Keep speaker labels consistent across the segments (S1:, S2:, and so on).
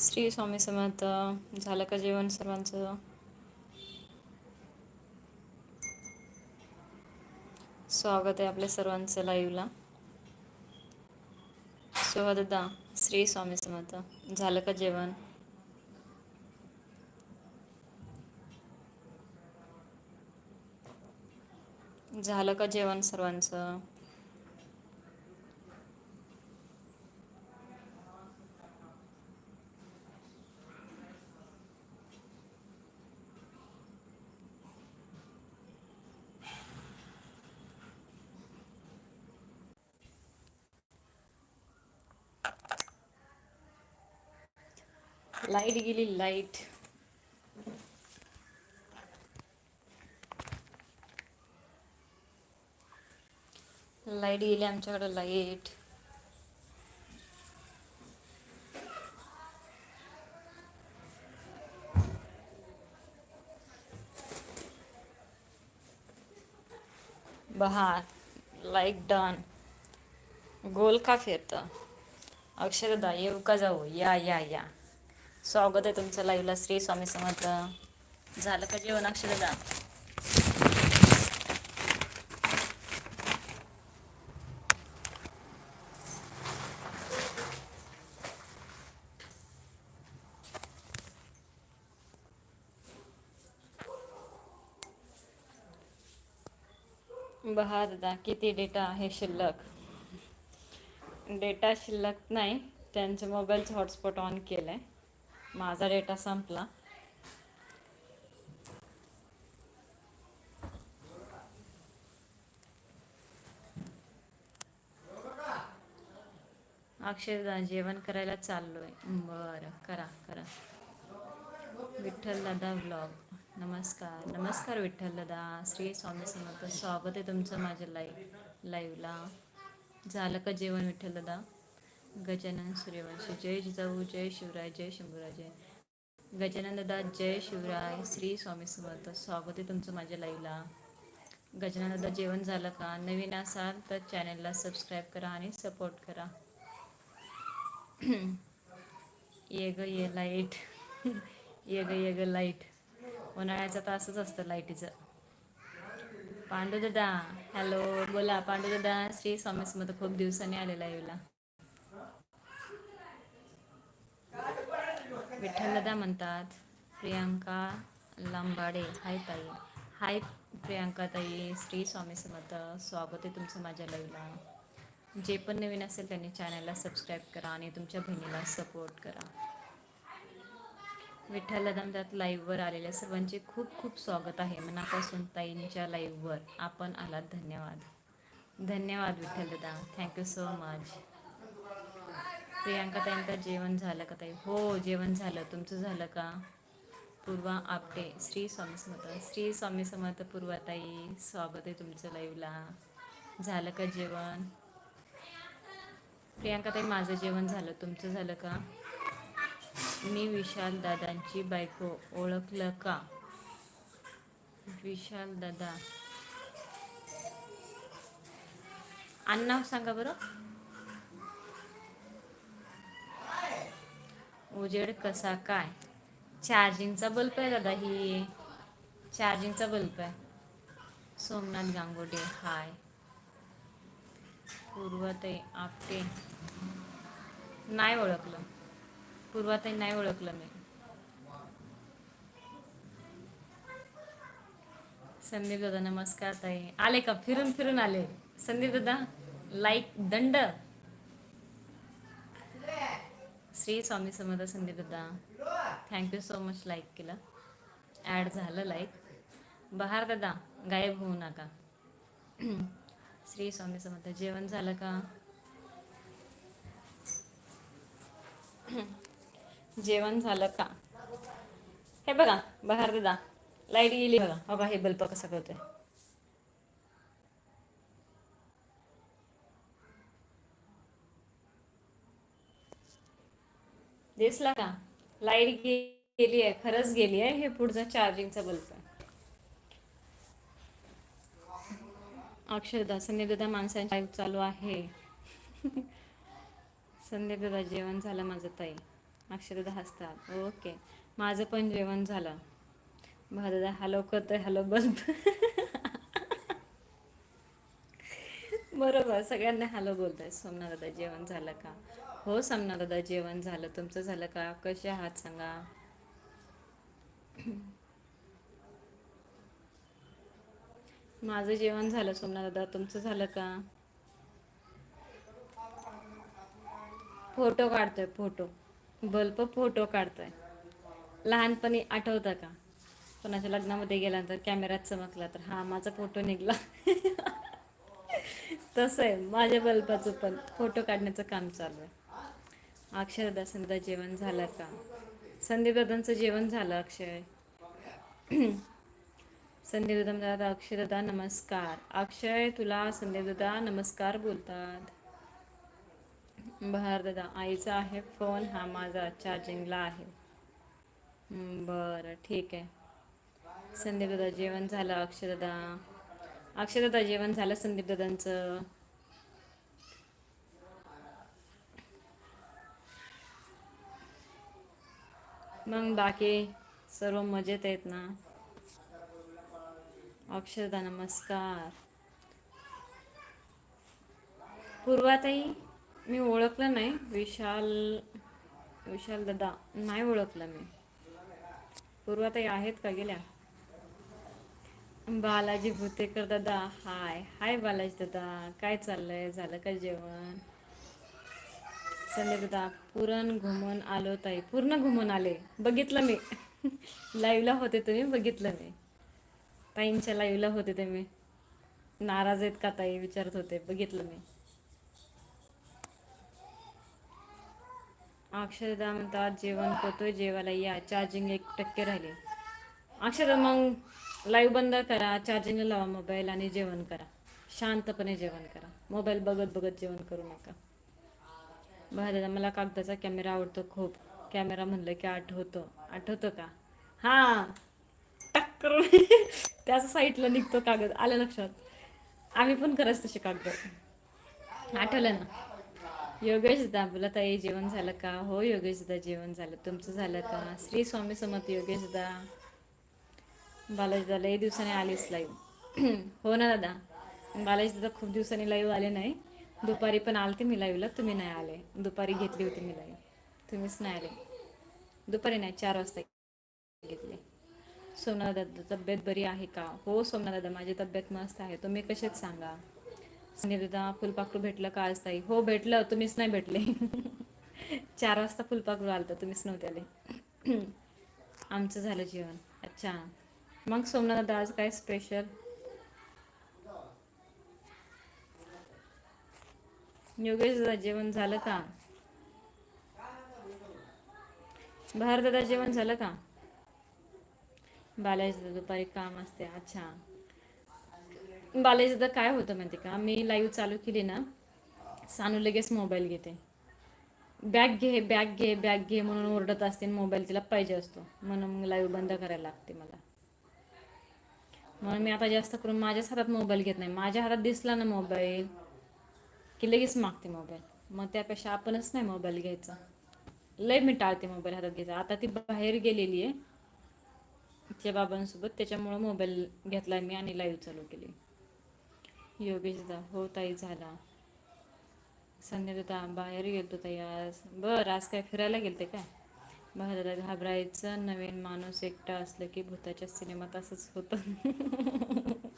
S1: श्री स्वामी समर्थ. झालं का जेवण सर्वांचं? स्वागत आहे आपल्या सर्वांचं लाईव्हला दादा श्री स्वामी समर्थ. झालं का जेवण? झालं का जेवण सर्वांचं? लाइट गेली लाइट. लाइट गेली आमच्याकडे लाइट. बहार लाईक डन. गोल का फिरतं? अक्षरदा येऊ का जाऊ? या या या. स्वागत आहे तुमचं लाईव्हला. श्री स्वामी समर्थ. झालं का जेवण अक्षरदा बहा दादा किती डेटा आहे शिल्लक? डेटा शिल्लक नाही त्यांच्या मोबाईलचं हॉटस्पॉट ऑन केलं आहे माझा डेटा संपला. अक्षरदा जेवण करायला चाललोय. बरं करा करा. विठ्ठल दादा व्लॉग नमस्कार. नमस्कार विठ्ठल दादा. श्री स्वामी समर्थ. स्वागत आहे तुमचं माझ्या लाईव्ह लाईव्हला झालं का जेवण विठ्ठल दादा? गजानन सूर्यवंशी। जय जिजाऊ जय शिवराय जय शंभूराजे। गजानन दादा जय शिवराय। श्री स्वामी समर्थ। स्वागत आहे तुमचं माझ्या लाईव्हला। गजानन दादा जेवण झालं का? नवीन असाल तर चॅनलला सबस्क्राईब करा आणि सपोर्ट करा. ये ग ये लाइट. ये ग ये ग लाइट. उन्हाळ्याचं तर असंच असतं लाईटीचं. पांडुदादा हॅलो. बोला पांडुदादा श्री स्वामी समर्थ खूप दिवसांनी आलेला आहे विठ्ठलदा म्हणतात प्रियांका लांबाडे. हाय ताई. हाय प्रियांका ताई श्री स्वामी समर्थ. स्वागत आहे तुमचं माझ्या लाईव्हला. जे पण नवीन असेल त्यांनी चॅनलला सबस्क्राईब करा आणि तुमच्या बहिणीला सपोर्ट करा. विठ्ठल म्हणतात लाईव्हवर आलेल्या सर्वांचे खूप खूप स्वागत आहे. मनापासून ताईंच्या लाईव्हवर आपण आलात. धन्यवाद. धन्यवाद Vitthal thank you so much Priyanka ताईंचं जेवण झालं का ताई? हो जेवण झालं. तुमचं झालं का? पूर्वा आपटे श्री स्वामी समर्थ. श्री स्वामी समर्थ पूर्वाताई स्वागत आहे तुमचं लाईव्हला झालं का जेवण? प्रियांका ताई माझं जेवण झालं. तुमचं झालं का? मी विशाल दादांची बायको. ओळखलं का? विशाल दादा. नाव सांगा बरं. उजेड कसा काय? चार्जिंगचा बल्ब आहे दादा ही. चार्जिंगचा बल्ब आहे. सोमनाथ गांगोडे हाय. पूर्वताई आपटे. नाही ओळखलं. पूर्वाताई नाही ओळखलं मी. संदीप दादा नमस्कार ताई. आले का? फिरून फिरून आले. संदीप दादा लाईक दंड. श्री स्वामी समर्थ संदीप दादा thank you so much like केलं. ॲड झालं लाईक बहार दादा गायब होऊ नका. श्री स्वामी समर्थ जेवण झालं का? जेवण झालं का? हे बघा बहार दादा लाइट गेली बघा. बघा हे बल्ब कसं करतोय? दिसला का लाइट गेली आहे खरंच गेली आहे हे पुढचा चार्जिंगचा बल्ब आहे. अक्षरदा संदीपदा माणसांची लाईव्ह चालू आहे. संदीपदा जेवण झालं माझं ताई. अक्षरदा हसतात ओके माझं पण जेवण झालं. बघा दादा हॅलो करतोय हॅलो बल्ब बरोबर सगळ्यांना हॅलो बोलताय. सोमना दादा जेवण झालं का? हो सोमना दादा जेवण झालं तुमचं झालं का? कसे आहात सांगा? माझं जेवण झालं सोमना दादा तुमचं झालं का? फोटो काढतोय फोटो. बल्ब फोटो काढतोय. लहानपणी आठवतं का? कोणाच्या लग्नामध्ये गेल्यानंतर कॅमेऱ्यात चमकला तर हा माझा फोटो निघला. तसं आहे माझ्या बल्बाचं पण. फोटो काढण्याचं काम चालू आहे. अक्षरदा संध्या जेवण झालं का संदीप दादांचं जेवण झालं अक्षय. संदीप दादा दादा नमस्कार. अक्षय तुला संदीप दादा नमस्कार बोलतात. बहार दादा आईचा आहे फोन हा माझा चार्जिंगला आहे. बरं ठीक आहे. संदीप दादा जेवण झालं अक्षय दादा. जेवण झालं संदीप दादांचं. मग बाकी सर्व मजेत आहेत ना? अक्षरदा नमस्कार. पूर्वाताई मी ओळखलं नाही. विशाल विशाल दादा नाही ओळखलं मी. पूर्वाताई आहेत का गेल्या? बालाजी भुतेकर दादा हाय. हाय बालाजी दादा. काय चाललंय? झालं का जेवण? संजय पुरण घुमून आलो ताई. पूर्ण घुमून आले. बघितलं मी. लाईव्हला होते तुम्ही बघितलं मी. ताईंच्या लाईव्हला होते ते मी. नाराज आहेत का ताई? विचारत होते. बघितलं मी. अक्षरदा म्हणतात जेवण करतोय जेवायला या. चार्जिंग एक टक्के राहिले. अक्षरदा मग लाईव्ह बंद करा चार्जिंगला लावा मोबाईल आणि जेवण करा. शांतपणे जेवण करा. मोबाईल बघत बघत जेवण करू नका. बघा दादा मला कागदाचा कॅमेरा आवडतो खूप. कॅमेरा म्हणलं की आठवतो. आठवतो का? हां. टक्कर करून. त्याच साईडला निघतो कागद. आलं लक्षात? आम्ही पण करायच तसे कागद. आठवलं ना? योगेश दा बोला ताई जेवण झालं का? हो योगेश दा जेवण झालं. तुमचं झालं का? श्री स्वामी समर्थ योगेश दा. बालाजी दादा लई दिवसाने आलीस लाईव्ह हो ना दादा? बालाजी दादा खूप दिवसांनी लाईव्ह आले नाही. दुपारी पण आलते मी लाईव्हला तुम्ही नाही आले. दुपारी घेतली होती मी लाईव्ह तुम्हीच नाही आले. दुपारी नाही चार वाजता घेतली. सोमनाथ दादा तब्येत बरी आहे का? हो सोमनाथ दादा माझी तब्येत मस्त आहे. तुम्ही कसेच सांगा? संजय दादा फुलपाखरू भेटलं का आज ताई? हो भेटलं. तुम्हीच नाही भेटले. चार वाजता फुलपाखरू आलं तर तुम्हीच नव्हते आले. आमचं झालं जेवण. अच्छा. मग सोमनाथ दादा आज काय स्पेशल योगेश दादा जेवण झालं का? बाहेर दादा जेवण झालं का? बालाजी दादा दुपारी काम असते. अच्छा. बालाजी दादा काय होतं माहिती का? मी लाईव्ह चालू केली ना सानू लगेच मोबाईल घेते. बॅग घे बॅग घे बॅग घे म्हणून ओरडत असते मोबाईल तिला पाहिजे असतो. म्हणून मग लाईव्ह बंद करायला लागते मला. म्हणून मी आता जास्त करून माझ्याच हातात मोबाईल घेत नाही. माझ्या हातात दिसला ना मोबाईल की लगेच मागते मोबाईल मग त्यापेक्षा आपणच नाही मोबाईल घ्यायचा. लय मी टाळते मोबाईल हातात घ्यायचा आता ती बाहेर गेलेली आहे. तिच्या बाबांसोबत. त्याच्यामुळं मोबाईल घेतला मी आणि लाईव्ह चालू केली. योगेशदा हो ताई झाला. संध्या दादा बाहेर गेलतो ताई आज. बरं आज काय फिरायला गेलते काय? बघा दादा घाबरायचं. नवीन माणूस एकटा असलं की भूताच्या सिनेमात असंच होतं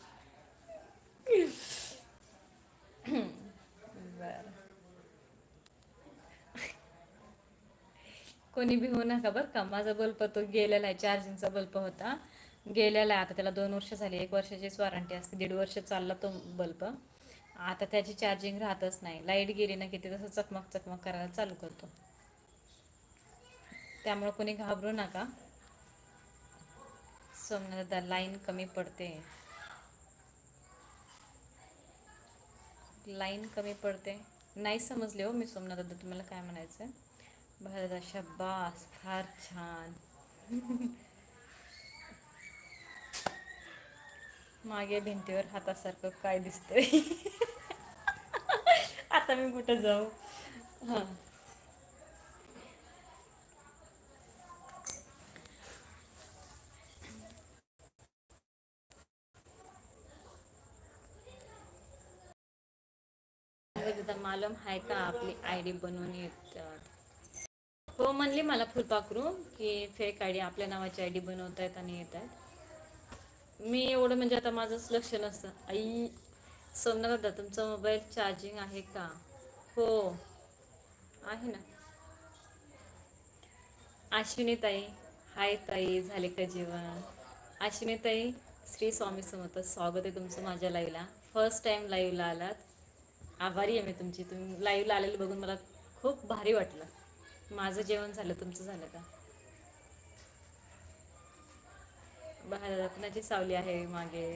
S1: बरं कोणी बी होऊ नका बरं का. माझा बल्ब तो गेलेला आहे चार्जिंगचा बल्ब होता. गेलेला आहे. आता त्याला दोन वर्ष झाली. एक वर्षाचीच वॉरंटी असते. दीड वर्ष चालला तो बल्ब. आता त्याची चार्जिंग राहतच नाही. लाइट गेली ना की ते तसं चकमक चकमक करायला चालू करतो. त्यामुळे कोणी घाबरू नका. दादा लाईन कमी पडते. लाईन कमी पडते. नाही समजले हो मी सोमनाथ दादा तुम्हाला काय म्हणायचं भारत शब्बास फार छान. मागे भिंतीवर हातासारखं काय दिसतंय? आता मी कुठं जाऊ? हां. मालूम आहे का? आपली आय डी बनवून येतात. हो म्हणली मला फुलपाखरू की फेक आय डी आपल्या नावाची आय डी बनवत आहेत आणि येत आहेत मी एवढं म्हणजे आता माझंच लक्ष नसतं. आई सोमनाथ दादा तुमचा मोबाईल चार्जिंग आहे का? हो. आहे ना. आश्विनी ताई हाय ताई झाले का जेवण? आश्विनी ताई श्री स्वामी समर्थ स्वागत आहे तुमचं माझ्या लाईव्हला फर्स्ट टाईम लाईव्हला आलात. आभारी आहे मी तुमची. तुम्ही लाईव्हला आलेलं बघून मला खूप भारी वाटलं. माझं जेवण झालं तुमचं झालं का? रत्नाची सावली आहे मागे.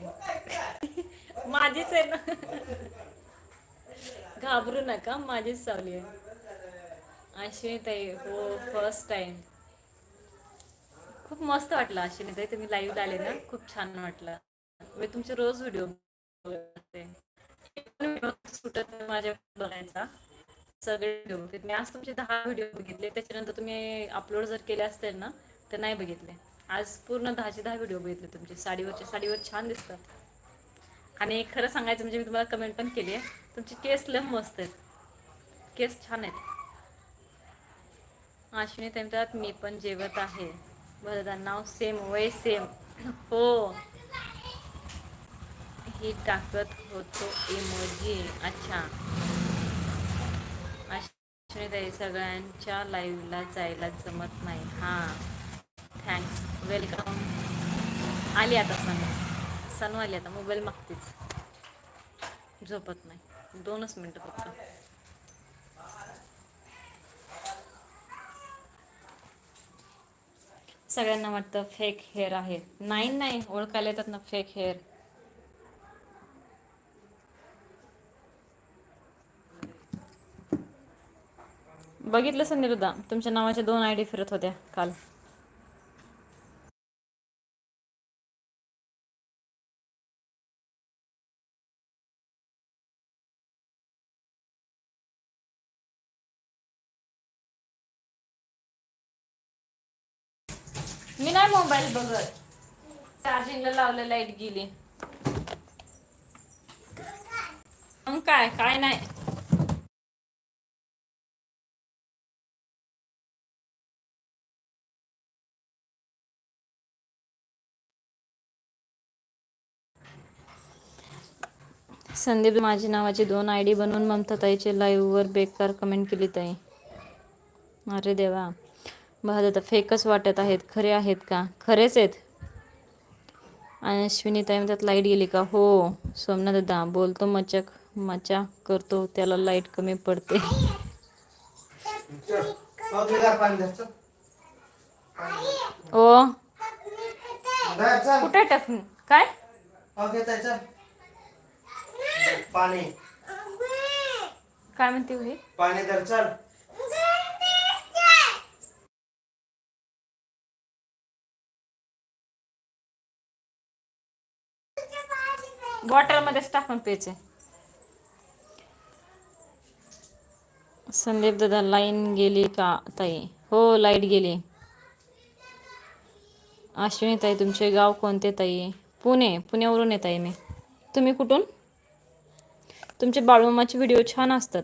S1: माझीच आहे ना. घाबरू नका माझीच सावली आहे. अश्विनी ताई हो फर्स्ट टाइम खूप मस्त वाटलं अश्विनी ताई तुम्ही लाईव्ह आले ना. खूप छान वाटलं. मी तुमचे रोज व्हिडिओ सुटत माझ्या बघायचा. सगळे व्हिडिओ बघते मी आज तुमचे दहा व्हिडिओ बघितले. त्याच्यानंतर तुम्ही अपलोड जर केले असतील ना तर नाही बघितले. आज पूर्ण दहाचे दहा व्हिडिओ बघितले तुमचे. साडीवरचे साडीवर छान दिसतात. आणि खरं सांगायचं म्हणजे मी तुम्हाला कमेंट पण केली आहे. तुमचे केस लम मस्त आहेत. केस छान आहेत. अश्विनी म्हणतात मी पण जेवत आहे. बरं नाव सेम वय सेम हो. ही टाकत होतो इमोजी अच्छा. अश्विनीताई सगळ्यांच्या लाईव्हला जायला जमत नाही. हां. थँक्स वेलकम आली आता सनू. सनू आली आता. मोबाईल मागतीच. झोपत नाही. दोनच मिनटं फक्त. सगळ्यांना वाटतं फेक हेअर आहे. नाही नाही. ओळखायला येतात ना फेक हेअर बघितलं संनिरुद्धा तुमच्या नावाच्या दोन आय डी फिरत होत्या काल. मी नाही मोबाईल बघत. चार्जिंगला लावलं लाइट गेली. मग काय? काय नाही. संदीप माझी नावाची दोन आय डी बनवून ममता ताईचे लाईव्हवर बेकार कमेंट केली ताई. अरे देवा. बघा फेकच वाटत आहेत खरे आहेत का? खरेच आहेत. आणि अश्विनी ताई म्हणतात लाइट गेली का? हो सोमनाथ दादा बोलतो मचक मचा करतो त्याला लाइट कमी पडते. ओ. कुठे टाकून काय?
S2: पाणी.
S1: काय म्हणते ही
S2: पाणी तर चल.
S1: बॉटलमध्येच टाकून प्यायचे संदीप दादा लाईन गेली का ताई? हो लाइट गेली. अश्विनी ताई तुमचे गाव कोणते ताई? पुणे पुण्यावरून येत आहे मी. तुम्ही कुठून? तुमचे बाळूमाचे व्हिडिओ छान असतात.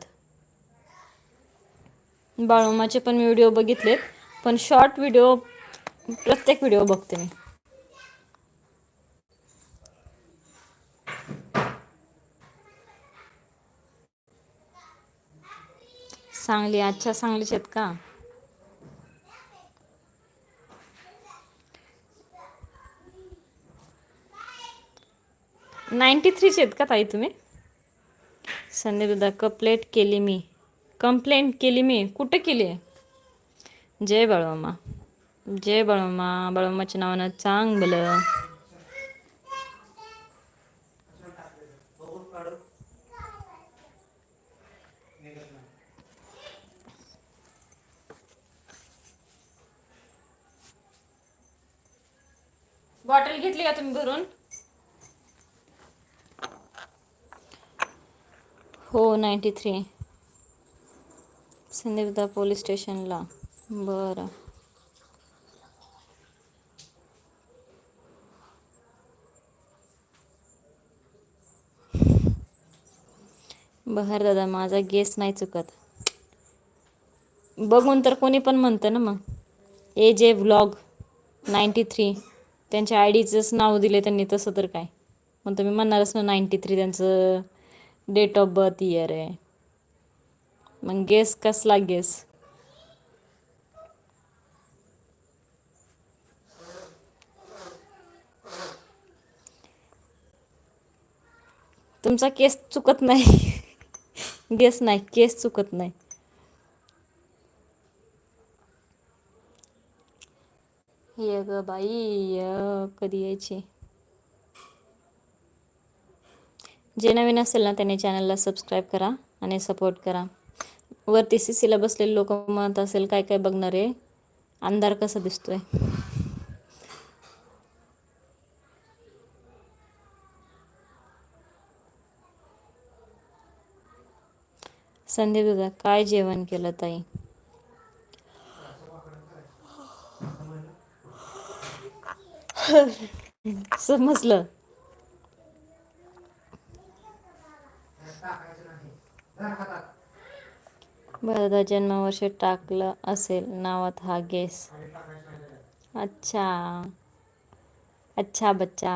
S1: बाळूमाचे पण मी व्हिडिओ बघितलेत. पण शॉर्ट व्हिडिओ प्रत्येक व्हिडिओ बघते मी. सांगली अच्छा सांगलीच आहेत का? नाईंटी थ्रीचे आहेत का ताई तुम्ही? सन्नीदा कप्लेट केली मी. कंप्लेंट केली मी? कुठं केली? आहे जय बाळोमा जय बाळोमा बाळोमाच्या नावानं चांगलं बॉटल घेतली का तुम्ही भरून? हो नाईंटी थ्री सिंधुदुर्ग पोलीस स्टेशनला बरं. बहर दादा माझा गेस नाही चुकत. बघून तर कोणी पण म्हणतं ना मग. A J vlog ninety three त्यांच्या आय डीचंच नाव दिले त्यांनी तसं तर काय. मग तुम्ही म्हणणारच ना नाईंटी थ्री त्यांचं डेट ऑफ बर्थ इयर आहे. मग गेस कसला गेस तुमचा केस चुकत नाही. गेस नाही केस चुकत नाही. ये ग बाई य कधी यायची? जे नवीन असेल ना त्याने चॅनलला सबस्क्राईब करा आणि सपोर्ट करा. वरती सी सीला बसलेले लोक म्हणत असेल काय काय बघणार आहे? अंधार कसा दिसतोय? संदीप दादा काय जेवण केलं ताई? समजलं? बरं जन्मवर्ष टाकलं असेल नावात हा गेस अच्छा. अच्छा बच्चा.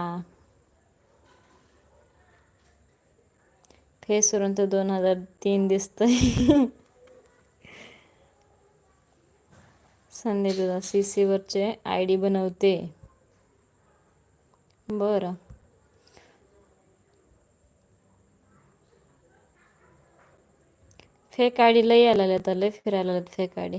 S1: फेसवरून तर दोन हजार तीन दिसतंय. संदीप दादा सी सीवरचे आय डी बनवते. बरं. फेक आय लई यायला लागल्यात लय फिरायला लागल्यात फेक आय